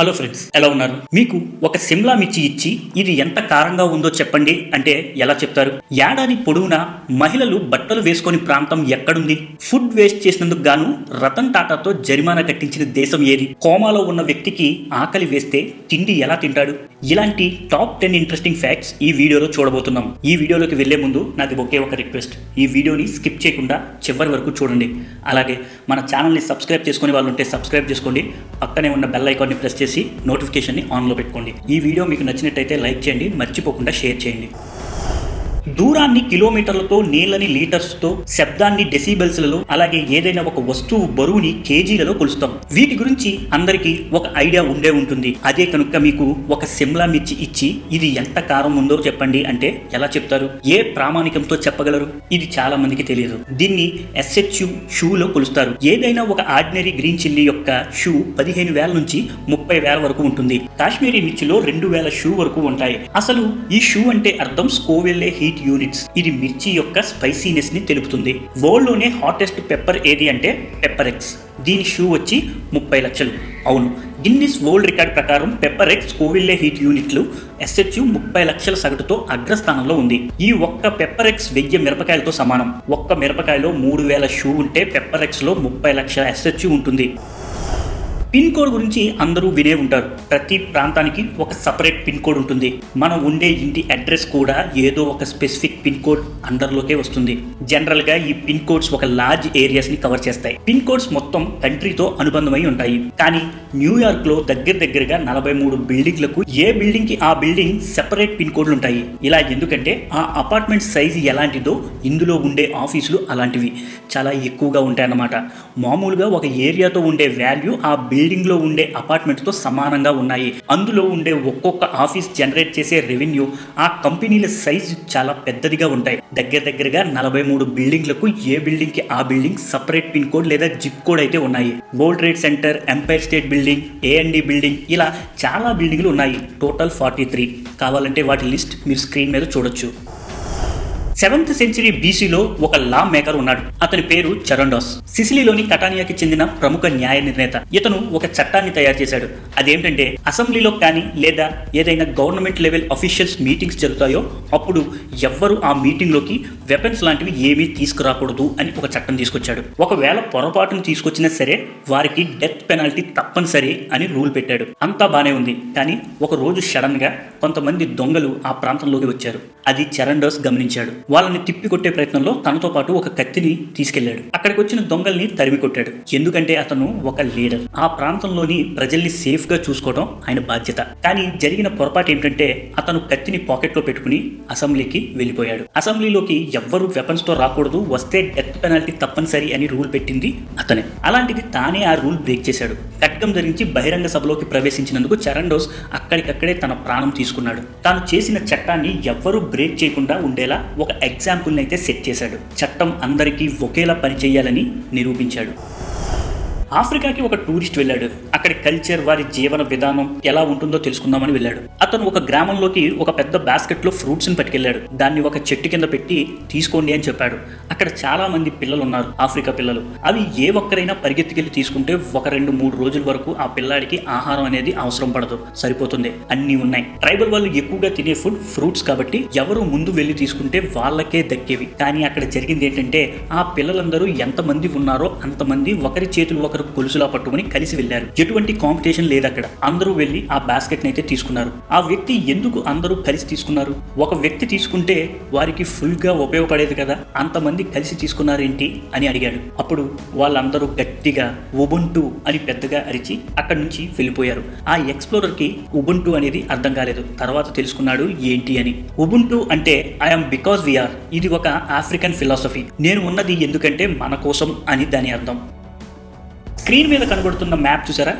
Hello friends ఎలా ఉన్నారు? మీకు ఒక సిమ్లా మిర్చి ఇచ్చి ఇది ఎంత కారంగా ఉందో చెప్పండి అంటే ఎలా చెప్తారు? ఏడాది పొడవునా మహిళలు బట్టలు వేసుకొని ప్రాంతం ఎక్కడుంది? ఫుడ్ వేస్ట్ చేసినందుకు గాను రతన్ టాటాతో జరిమానా కట్టించిన దేశం ఏది? కోమాలో ఉన్న వ్యక్తికి ఆకలి వేస్తే తిండి ఎలా తింటాడు? ఇలాంటి టాప్ టెన్ ఇంట్రెస్టింగ్ ఫ్యాక్ట్స్ ఈ వీడియోలో చూడబోతున్నాం. ఈ వీడియోలోకి వెళ్ళే ముందు నాది ఒకే ఒక రిక్వెస్ట్. ఈ వీడియోని స్కిప్ చేయకుండా చివరి వరకు చూడండి. అలాగే మన ఛానల్ని సబ్స్క్రైబ్ చేసుకునే వాళ్ళు ఉంటే సబ్స్క్రైబ్ చేసుకోండి. పక్కనే ఉన్న బెల్ ఐకాన్ని ప్రెస్ చేసి నోటిఫికేషన్ని ఆన్లో పెట్టుకోండి. ఈ వీడియో మీకు నచ్చినట్టయితే లైక్ చేయండి మర్చిపోకుండా షేర్ చేయండి. దూరాన్ని కిలోమీటర్లతో నీళ్ళని లీటర్స్తో శబ్దాన్ని డెసిబెల్స్లలో అలాగే ఏదైనా ఒక వస్తువు బరువుని కేజీలలో కొలుస్తాం. వీటి గురించి అందరికీ ఒక ఐడియా ఉండే ఉంటుంది. అదే కనుక మీకు ఒక సిమ్లా మిర్చి ఇచ్చి ఇది ఎంత కారం ఉందో చెప్పండి అంటే ఎలా చెప్తారు? ఏ ప్రామాణికంతో చెప్పగలరు? ఇది చాలా మందికి తెలియదు. దీన్ని ఎస్హెచ్యు షూలో కొలుస్తారు. ఏదైనా ఒక ఆర్డినరీ గ్రీన్ చిల్లీ యొక్క షూ పదిహేను వేల నుంచి ముప్పై వేల వరకు ఉంటుంది. కాశ్మీరీ మిర్చిలో రెండు వేల షూ వరకు ఉంటాయి. అసలు ఈ షూ అంటే అర్థం? స్కోవెల్లే హీట్ యూనిట్స్ ఇది మిర్చి యొక్క స్పైసీనెస్ని తెలుపుతుంది. వరల్డ్లోనే హాటెస్ట్ పెప్పర్ ఏది అంటే పెప్పర్ ఎక్స్ దీని షూ వచ్చి ముప్పై లక్షలు. అవును. గిన్నిస్ వరల్డ్ రికార్డ్ ప్రకారం పెప్పర్ ఎక్స్ కోవిల్లే హీట్ యూనిట్లు ఎస్హెచ్యు ముప్పై లక్షల సగటుతో అగ్రస్థానంలో ఉంది. ఈ ఒక్క పెప్పర్ ఎక్స్ వెయ్యి మిరపకాయలతో సమానం. ఒక్క మిరపకాయలో మూడు వేల షూ ఉంటే పెప్పర్ ఎక్స్లో ముప్పై లక్షల ఎస్హెచ్యు ఉంటుంది. పిన్ కోడ్ గురించి అందరూ వినే ఉంటారు. ప్రతి ప్రాంతానికి ఒక సపరేట్ పిన్ కోడ్ ఉంటుంది. మనం ఉండే ఇంటి అడ్రస్ కూడా ఏదో ఒక స్పెసిఫిక్ పిన్ కోడ్ అండర్లోకే వస్తుంది. జనరల్గా ఈ పిన్ కోడ్స్ ఒక లార్జ్ ఏరియాస్ని కవర్ చేస్తాయి. పిన్ కోడ్స్ మొత్తం కంట్రీతో అనుబంధమై ఉంటాయి. కానీ న్యూయార్క్లో దగ్గర దగ్గరగా నలభై మూడు బిల్డింగ్లకు ఏ బిల్డింగ్కి ఆ బిల్డింగ్ సెపరేట్ పిన్ కోడ్లు ఉంటాయి? ఇలా ఎందుకంటే ఆ అపార్ట్మెంట్ సైజు ఎలాంటిదో ఇందులో ఉండే ఆఫీసులు అలాంటివి. చాలా ఎక్కువగా ఉంటాయన్నమాట. మామూలుగా ఒక ఏరియాతో ఉండే వాల్యూ ఆ బిల్డింగ్ బిల్డింగ్లో ఉండే అపార్ట్మెంట్తో సమానంగా ఉన్నాయి. అందులో ఉండే ఒక్కొక్క ఆఫీస్ జనరేట్ చేసే రెవెన్యూ ఆ కంపెనీల సైజు చాలా పెద్దదిగా ఉంటాయి. దగ్గర దగ్గరగా నలభై మూడు బిల్డింగ్లకు ఏ బిల్డింగ్కి ఆ బిల్డింగ్ సపరేట్ పిన్ కోడ్ లేదా జిప్ కోడ్ అయితే ఉన్నాయి. World Trade Center Empire State Building AMD building ఇలా చాలా బిల్డింగ్లు ఉన్నాయి. Total forty three. కావాలంటే వాటి లిస్ట్ మీరు స్క్రీన్ మీద చూడొచ్చు. సెవెంత్ సెంచరీ బీసీలో ఒక లా మేకర్ ఉన్నాడు. అతని పేరు చరండోస్ సిసిలీలోని కటానియాకి చెందిన ప్రముఖ న్యాయ నిర్ణేత. ఇతను ఒక చట్టాన్ని తయారు చేశాడు. అదేంటంటే అసెంబ్లీలో కానీ లేదా ఏదైనా గవర్నమెంట్ లెవెల్ అఫీషియల్స్ మీటింగ్స్ జరుగుతాయో అప్పుడు ఎవ్వరు ఆ మీటింగ్లోకి వెపన్స్ లాంటివి ఏమీ తీసుకురాకూడదు అని ఒక చట్టం తీసుకొచ్చాడు. ఒకవేళ పొరపాటును తీసుకొచ్చినా సరే వారికి డెత్ పెనాల్టీ తప్పనిసరి అని రూల్ పెట్టాడు. అంతా బానే ఉంది. కానీ ఒక రోజు సడన్గా కొంతమంది దొంగలు ఆ ప్రాంతంలోకి వచ్చారు. అది చరణ్డోస్ గమనించాడు. వాళ్ళని తిప్పి కొట్టే ప్రయత్నంలో తనతో పాటు ఒక కత్తిని తీసుకెళ్ళాడు అక్కడికి వచ్చిన దొంగల్ని తరిమి కొట్టాడు. ఎందుకంటే అతను ఒక లీడర్. ఆ ప్రాంతంలోని ప్రజల్ని సేఫ్గా చూసుకోవడం ఆయన బాధ్యత. కానీ జరిగిన పొరపాటు ఏంటంటే అతను కత్తిని పాకెట్లో పెట్టుకుని అసెంబ్లీకి వెళ్ళిపోయాడు. అసెంబ్లీలోకి ఎవ్వరు వెపన్స్తో రాకూడదు. వస్తే డెత్ పెనాల్టీ తప్పనిసరి అని రూల్ పెట్టింది అతనే. అలాంటిది తానే ఆ రూల్ బ్రేక్ చేశాడు. ఖడ్గం ధరించి బహిరంగ సభలోకి ప్రవేశించినందుకు చరణ్ డోస్ అక్కడికక్కడే తన ప్రాణం తీసుకున్నాడు. తాను చేసిన చట్టాన్ని ఎవ్వరూ బ్రేక్ చేయకుండా ఉండేలా ఒక ఎగ్జాంపుల్ని అయితే సెట్ చేశాడు. చట్టం అందరికీ ఒకేలా పనిచేయాలని నిరూపించాడు. ఆఫ్రికాకి ఒక టూరిస్ట్ వెళ్ళాడు. అక్కడి కల్చర్ వారి జీవన విధానం ఎలా ఉంటుందో తెలుసుకుందామని వెళ్ళాడు. అతను ఒక గ్రామంలోకి ఒక పెద్ద బాస్కెట్లో ఫ్రూట్స్ని పట్టుకెళ్ళాడు. దాన్ని ఒక చెట్టు కింద పెట్టి తీసుకోండి అని చెప్పాడు. అక్కడ చాలా మంది పిల్లలు ఉన్నారు ఆఫ్రికా పిల్లలు. అవి ఏ ఒక్కరైనా పరిగెత్తుకెళ్ళి తీసుకుంటే ఒక రెండు మూడు రోజుల వరకు ఆ పిల్లాడికి ఆహారం అనేది అవసరం పడదు. సరిపోతుంది. అన్నీ ఉన్నాయి. ట్రైబల్ వాళ్ళు ఎక్కువగా తినే ఫుడ్ ఫ్రూట్స్ కాబట్టి ఎవరు ముందు వెళ్ళి తీసుకుంటే వాళ్ళకే దక్కేవి. కానీ అక్కడ జరిగింది ఏంటంటే ఆ పిల్లలందరూ ఎంతమంది ఉన్నారో అంతమంది ఒకరి చేతులు ఒకరు గొలుసులా పట్టుకుని కలిసి వెళ్ళారు. ఎటువంటి కాంపిటీషన్ లేదు అక్కడ అందరూ వెళ్ళి ఆ బాస్కెట్ అయితే తీసుకున్నారు. ఆ వ్యక్తి ఎందుకు అందరూ కలిసి తీసుకున్నారు? ఒక వ్యక్తి తీసుకుంటే వారికి ఫుల్గా ఉపయోగపడేది కదా. అంతమంది కలిసి తీసుకున్నారేంటి అని అడిగాడు. అప్పుడు వాళ్ళందరూ గట్టిగా ఉబుంటు అని పెద్దగా అరిచి అక్కడి నుంచి వెళ్ళిపోయారు. ఆ ఎక్స్ప్లోరర్కి ఉబుంటు అనేది అర్థం కాలేదు. తర్వాత తెలుసుకున్నాడు ఏంటి అని. ఉబుంటు అంటే ఐఎమ్ బికాస్ వీఆర్ ఇది ఒక ఆఫ్రికన్ ఫిలాసఫీ. నేను ఉన్నది ఎందుకంటే మన కోసం అని దాని అర్థం. స్క్రీన్ మీద కనబడుతున్న మ్యాప్ చూసారా?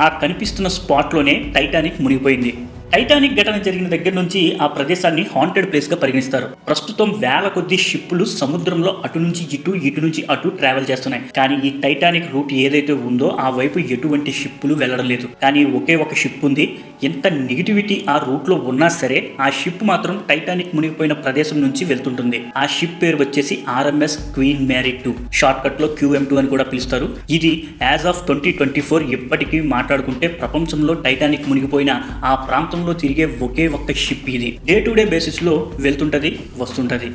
ఆ కనిపిస్తున్న స్పాట్లోనే టైటానిక్ మునిగిపోయింది. టైటానిక్ ఘటన జరిగిన దగ్గర నుంచి ఆ ప్రదేశాన్ని హాంటెడ్ ప్లేస్గా పరిగణిస్తారు. ప్రస్తుతం వేల కొద్ది షిప్పులు సముద్రంలో అటు నుంచి ఇటు ఇటు నుంచి అటు ట్రావెల్ చేస్తున్నాయి. కానీ ఈ టైటానిక్ రూట్ ఏదైతే ఉందో ఆ వైపు ఎటువంటి షిప్పులు వెళ్ళడం లేదు. కానీ ఒకే ఒక షిప్ ఉంది. ఎంత నెగిటివిటీ ఆ రూట్లో ఉన్నా సరే ఆ షిప్ మాత్రం టైటానిక్ మునిగిపోయిన ప్రదేశం నుంచి వెళ్తుంటుంది. ఆ షిప్ పేరు వచ్చేసి RMS Queen Mary two short కట్లో క్యూఎం టూ అని కూడా పిలుస్తారు. ఇది as of twenty twenty four ఇప్పటికీ మాట్లాడుకుంటే ప్రపంచంలో టైటానిక్ మునిగిపోయిన ఆ ప్రాంతం ప్రపంచంలో తిరిగే ఒకే ఒక్క షిప్ ఇది. డే టు డే బేసిస్లో వెళ్తుంటది వస్తుంటది.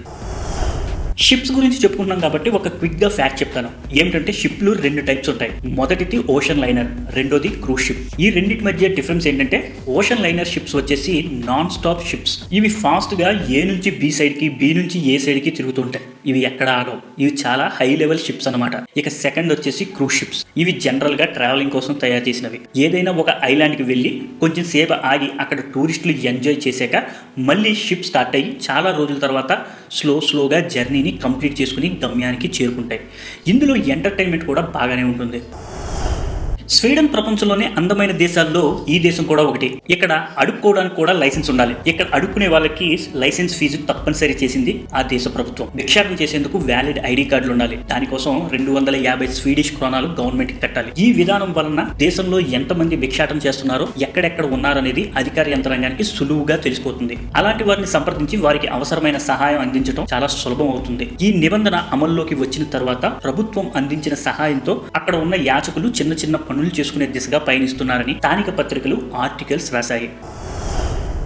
షిప్స్ గురించి చెప్పుకుంటున్నాం కాబట్టి ఒక క్విక్గా ఫ్యాక్ట్ చెప్తాను. ఏమిటంటే షిప్లు రెండు టైప్స్ ఉంటాయి. మొదటిది ఓషన్ లైనర్ రెండోది క్రూజ్ షిప్ ఈ రెండింటి మధ్య డిఫరెన్స్ ఏంటంటే ఓషన్ లైనర్ షిప్స్ వచ్చేసి నాన్ స్టాప్ షిప్స్ ఇవి ఫాస్ట్గా ఏ నుంచి బి సైడ్కి బి నుంచి ఏ సైడ్కి తిరుగుతుంటాయి ఇవి ఎక్కడ ఆగవు. ఇవి చాలా హై లెవెల్ షిప్స్ అనమాట ఇక సెకండ్ వచ్చేసి క్రూజ్ షిప్స్ ఇవి జనరల్గా ట్రావెలింగ్ కోసం తయారు చేసినవి. ఏదైనా ఒక ఐలాండ్కి వెళ్ళి కొంచెం సేపు ఆగి అక్కడ టూరిస్టులు ఎంజాయ్ చేశాక మళ్ళీ షిప్ స్టార్ట్ అయ్యి చాలా రోజుల తర్వాత స్లో స్లోగా జర్నీని కంప్లీట్ చేసుకుని గమ్యానికి చేరుకుంటాయి. ఇందులో ఎంటర్టైన్మెంట్ కూడా బాగానే ఉంటుంది. స్వీడన్ ప్రపంచంలోనే అందమైన దేశాల్లో ఈ దేశం కూడా ఒకటి. ఇక్కడ అడుక్కోవడానికి కూడా లైసెన్స్ ఉండాలి. ఇక్కడ అడుక్కునే వాళ్ళకి లైసెన్స్ ఫీజు తప్పనిసరి చేసింది ఆ దేశ ప్రభుత్వం. భిక్షాటం చేసేందుకు వ్యాలిడ్ ఐడి కార్డులు ఉండాలి. దానికోసం రెండు వందల యాభై స్వీడిష్ క్రోనాలు గవర్నమెంట్ కట్టాలి. ఈ విధానం వలన దేశంలో ఎంతమంది భిక్షాటం చేస్తున్నారో ఎక్కడెక్కడ ఉన్నారనేది అధికార యంత్రాంగానికి సులువుగా తెలిసిపోతుంది. అలాంటి వారిని సంప్రదించి వారికి అవసరమైన సహాయం అందించడం చాలా సులభం అవుతుంది. ఈ నిబంధన అమల్లోకి వచ్చిన తర్వాత ప్రభుత్వం అందించిన సహాయంతో అక్కడ ఉన్న యాచకులు చిన్న చిన్న పనులు చేసుకునే దిశగా పయనిస్తున్నారని స్థానిక పత్రికలు ఆర్టికల్స్ రాశాయి.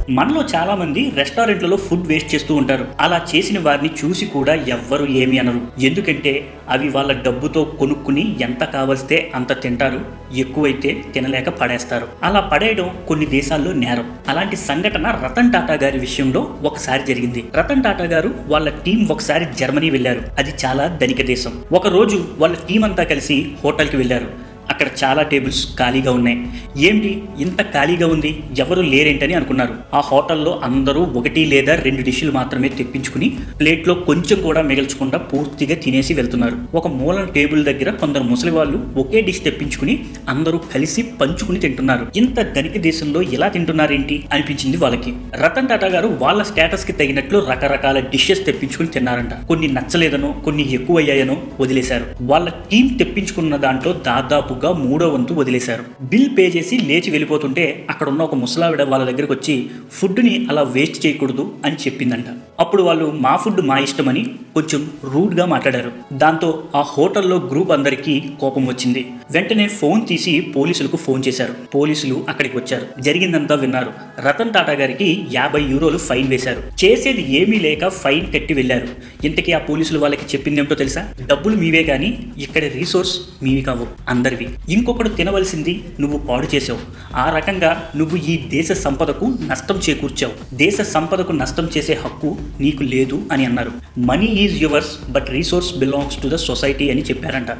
మనలో చాలా మంది రెస్టారెంట్లలో ఫుడ్ వేస్ట్ చేస్తూ ఉంటారు. అలా చేసిన వారిని చూసి కూడా ఎవ్వరు ఏమి అనరు. ఎందుకంటే అవి వాళ్ళ డబ్బుతో కొనుక్కుని ఎంత కావలిస్తే అంత తింటారు ఎక్కువైతే తినలేక పడేస్తారు. అలా పడేయడం కొన్ని దేశాల్లో నేరం. అలాంటి సంఘటన రతన్ టాటా గారి విషయంలో ఒకసారి జరిగింది. రతన్ టాటా గారు వాళ్ళ టీం ఒకసారి జర్మనీ వెళ్ళారు. అది చాలా ధనిక దేశం. ఒక రోజు వాళ్ళ టీం అంతా కలిసి హోటల్కి వెళ్ళారు. అక్కడ చాలా టేబుల్స్ ఖాళీగా ఉన్నాయి. ఏంటి? ఇంత ఖాళీగా ఉంది. ఎవరు లేరేంటని అనుకున్నారు. ఆ హోటల్లో అందరూ ఒకటి లేదా రెండు డిష్లు మాత్రమే తెప్పించుకుని ప్లేట్లో కొంచెం కూడా మిగల్చకుండా పూర్తిగా తినేసి వెళ్తున్నారు. ఒక మూల టేబుల్ దగ్గర కొందరు ముసలి వాళ్ళు ఒకే డిష్ తెప్పించుకుని అందరూ కలిసి పంచుకుని తింటున్నారు. ఇంత ధనిక దేశంలో ఎలా తింటున్నారేంటి? అనిపించింది వాళ్ళకి. రతన్ టాటా గారు వాళ్ళ స్టేటస్కి తగినట్లు రకరకాల డిషెస్ తెప్పించుకుని తిన్నారంట. కొన్ని నచ్చలేదనో కొన్ని ఎక్కువయ్యాయనో వదిలేశారు. వాళ్ళ టీం తెప్పించుకున్న దాంట్లో దాదాపుగా మూడో వంతు వదిలేశారు. బిల్ పే చేసి లేచి వెళ్ళిపోతుంటే అక్కడ ఉన్న ఒక ముసలావిడ వాళ్ళ దగ్గరకు వచ్చి ఫుడ్ని అలా వేస్ట్ చేయకూడదు అని చెప్పిందంట. అప్పుడు వాళ్ళు మా ఫుడ్ మా ఇష్టమని కొంచెం రూడ్గా మాట్లాడారు. దాంతో ఆ హోటల్లో గ్రూప్ అందరికీ కోపం వచ్చింది. వెంటనే ఫోన్ తీసి పోలీసులకు ఫోన్ చేశారు. పోలీసులు అక్కడికి వచ్చారు. జరిగిందంతా విన్నారు. రతన్ టాటా గారికి యాభై యూరోలు ఫైన్ వేశారు. చేసేది ఏమీ లేక ఫైన్ కట్టి వెళ్ళారు. ఇంతకీ ఆ పోలీసులు వాళ్ళకి చెప్పింది ఏమిటో తెలుసా? డబ్బులు మీవే కానీ ఇక్కడ రీసోర్స్ మీవి కావు అందరివి. ఇంకొకడు తినవలసింది నువ్వు పాడు చేసావు ఆ రకంగా నువ్వు ఈ దేశ సంపదకు నష్టం చేకూర్చావు. దేశ సంపదకు నష్టం చేసే హక్కు నీకు లేదు అని అన్నారు. Money is yours but resource belongs to the society అని చెప్పారంట.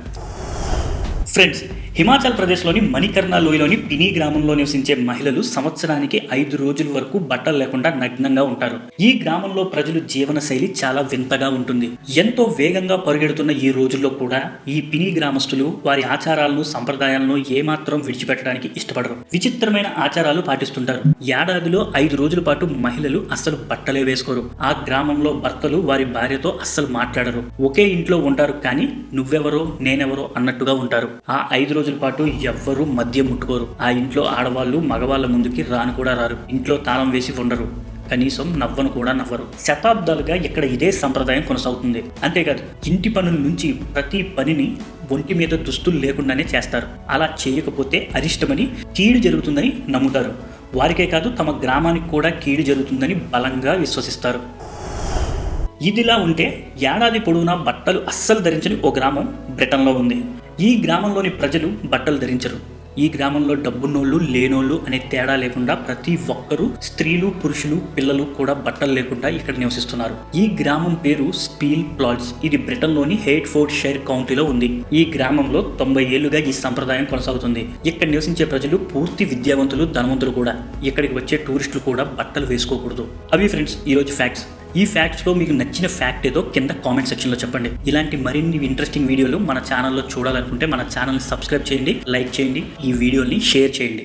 ఫ్రెండ్స్ హిమాచల్ ప్రదేశ్లోని మణికర్ణ లోయలోని పినీ గ్రామంలో నివసించే మహిళలు సంవత్సరానికి ఐదు రోజుల వరకు బట్టలు లేకుండా నగ్నంగా ఉంటారు. ఈ గ్రామంలో ప్రజలు జీవన శైలి చాలా వింతగా ఉంటుంది. ఎంతో వేగంగా పరుగెడుతున్న ఈ రోజుల్లో కూడా ఈ పినీ గ్రామస్తులు వారి ఆచారాలను సంప్రదాయాలను ఏమాత్రం విడిచిపెట్టడానికి ఇష్టపడరు. విచిత్రమైన ఆచారాలు పాటిస్తుంటారు. ఏడాదిలో ఐదు రోజుల పాటు మహిళలు అస్సలు బట్టలే వేసుకోరు. ఆ గ్రామంలో భర్తలు వారి భార్యతో అస్సలు మాట్లాడరు. ఒకే ఇంట్లో ఉంటారు కానీ నువ్వెవరో నేనెవరో అన్నట్టుగా ఉంటారు. ఆ ఐదు రోజుల పాటు ఎవ్వరూ మద్యం ముట్టుకోరు. ఆ ఇంట్లో ఆడవాళ్ళు మగవాళ్ళ ముందుకి రాను కూడా రారు. ఇంట్లో తాళం వేసి ఉండరు. కనీసం నవ్వను కూడా నవ్వరు. శతాబ్దాలుగా ఇక్కడ ఇదే సంప్రదాయం కొనసాగుతుంది. అంతేకాదు ఇంటి పనుల నుంచి ప్రతి పనిని ఒంటి మీద దుస్తులు లేకుండానే చేస్తారు. అలా చేయకపోతే అరిష్టమని కీడు జరుగుతుందని నమ్ముతారు. వారికే కాదు తమ గ్రామానికి కూడా కీడు జరుగుతుందని బలంగా విశ్వసిస్తారు. ఇదిలా ఉంటే ఏడాది పొడవునా బట్టలు అస్సలు ధరించని ఓ గ్రామం బ్రిటన్లో ఉంది. ఈ గ్రామంలోని ప్రజలు బట్టలు ధరించరు. ఈ గ్రామంలో డబ్బున్నోళ్ళు లేనోళ్ళు అనే తేడా లేకుండా ప్రతి ఒక్కరూ స్త్రీలు పురుషులు పిల్లలు కూడా బట్టలు లేకుండా ఇక్కడ నివసిస్తున్నారు. ఈ గ్రామం పేరు స్పీల్ ప్లాట్స్. ఇది బ్రిటన్లోని హెయిట్ ఫోర్డ్ షైర్ కౌంటీలో ఉంది. ఈ గ్రామంలో తొంభై ఏళ్ళుగా ఈ సంప్రదాయం కొనసాగుతుంది. ఇక్కడ నివసించే ప్రజలు పూర్తి విద్యావంతులు ధనవంతులు కూడా. ఇక్కడికి వచ్చే టూరిస్టులు కూడా బట్టలు వేసుకోకూడదు. అవి ఫ్రెండ్స్ ఈరోజు ఫ్యాక్ట్స్. ఈ ఫ్యాక్ట్స్లో మీకు నచ్చిన ఫ్యాక్ట్ ఏదో కింద కామెంట్ సెక్షన్లో చెప్పండి. ఇలాంటి మరిన్ని ఇంట్రెస్టింగ్ వీడియోలు మన ఛానల్లో చూడాలనుకుంటే మన ఛానల్ని సబ్స్క్రైబ్ చేయండి లైక్ చేయండి ఈ వీడియోని షేర్ చేయండి.